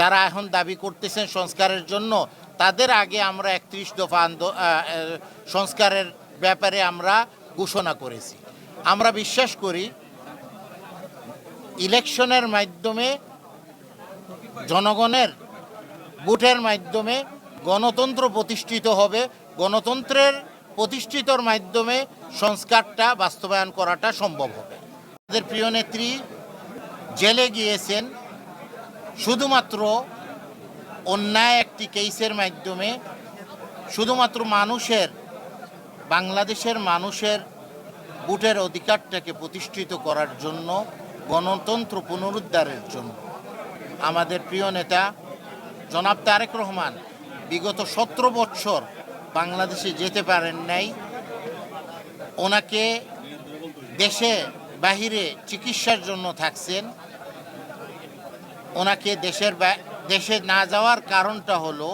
যারা এখন দাবি করতেছেন সংস্কারের জন্য, তাদের আগে আমরা একত্রিশ দফা সংস্কারের ব্যাপারে আমরা ঘোষণা করেছি। আমরা বিশ্বাস করি, ইলেকশনের মাধ্যমে জনগণের ভোটের মাধ্যমে গণতন্ত্র প্রতিষ্ঠিত হবে, গণতন্ত্রের প্রতিষ্ঠিতর মাধ্যমে সংস্কারটা বাস্তবায়ন করাটা সম্ভব হবে। আমাদের প্রিয় নেত্রী জেলে গিয়েছেন শুধুমাত্র অন্যায় একটি কেসের মাধ্যমে শুধুমাত্র মানুষের, বাংলাদেশের মানুষের ভোটের অধিকারটাকে প্রতিষ্ঠিত করার জন্য, গণতন্ত্র পুনরুদ্ধারের জন্য। আমাদের প্রিয় নেতা জনাব তারেক রহমান বিগত সতেরো বছর বাংলাদেশে যেতে পারেন নাই। ওনাকে দেশে বাহিরে চিকিৎসার জন্য থাকছেন। ওনাকে দেশের দেশে না যাওয়ার কারণটা হলো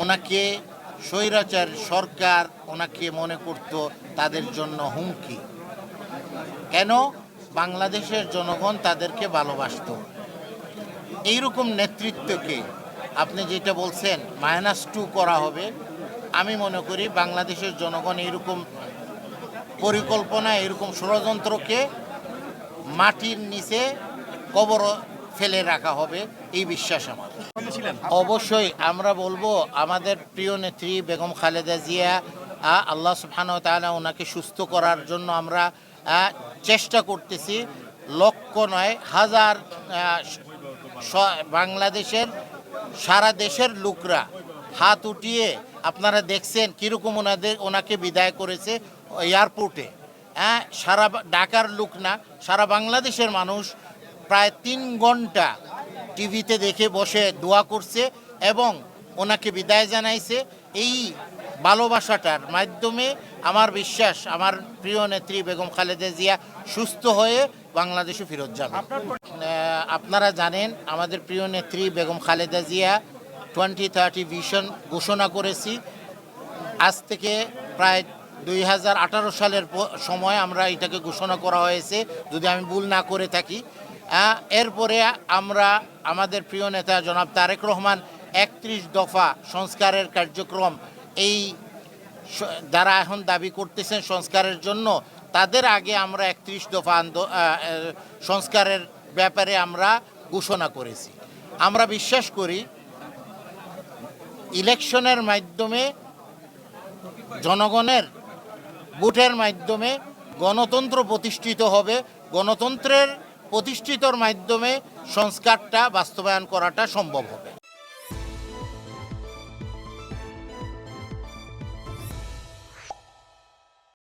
ওনাকে স্বৈরাচার সরকার ওনাকে মনে করত তাদের জন্য হুমকি। কেন? বাংলাদেশের জনগণ তাদেরকে ভালোবাসত। এইরকম নেতৃত্বকে আপনি যেটা বলছেন মাইনাস টু করা হবে, আমি মনে করি বাংলাদেশের জনগণ এইরকম পরিকল্পনা এরকম ষড়যন্ত্রকে মাটির নিচে কবর ফেলে রাখা হবে এই বিশ্বাস আমার। অবশ্যই আমরা বলব আমাদের প্রিয় নেত্রী বেগম খালেদা জিয়া আ, আল্লাহ সুবহানাহু ওয়া তাআলা ওনাকে সুস্থ করার জন্য আমরা চেষ্টা করতেছি। লক্ষ নয় হাজার বাংলাদেশের সারা দেশের লোকরা হাত উঠিয়ে আপনারা দেখছেন কীরকম ওনাদের ওনাকে বিদায় করেছে এয়ারপোর্টে হ্যাঁ সারা ঢাকার লোক না সারা বাংলাদেশের মানুষ প্রায় তিন ঘণ্টা টিভিতে দেখে বসে দোয়া করছে এবং ওনাকে বিদায় জানাইছে। এই ভালোবাসাটার মাধ্যমে আমার বিশ্বাস আমার প্রিয় নেত্রী বেগম খালেদা জিয়া সুস্থ হয়ে বাংলাদেশে ফেরত যাবে। আপনারা জানেন আমাদের প্রিয় নেত্রী Begum Khaleda Zia twenty thirty vision ঘোষণা করেছি। আজ থেকে প্রায় দুই হাজার আঠারো সালের সময় আমরা এটাকে ঘোষণা করা হয়েছে। যদি আমি ভুল না করে থাকি এরপরে আমরা আমাদের প্রিয় নেতা জনাব তারেক রহমান একত্রিশ দফা সংস্কারের কার্যক্রম এই যারা এখন দাবি করতেছেন সংস্কারের জন্য। তাদের আগে আমরা একত্রিশ দফা সংস্কারের ব্যাপারে আমরা ঘোষণা করেছি। আমরা বিশ্বাস করি ইলেকশনের মাধ্যমে জনগণের ভোটের মাধ্যমে গণতন্ত্র প্রতিষ্ঠিত হবে। গণতন্ত্রের প্রতিষ্ঠিতর মাধ্যমে সংস্কারটা বাস্তবায়ন করাটা সম্ভব হবে।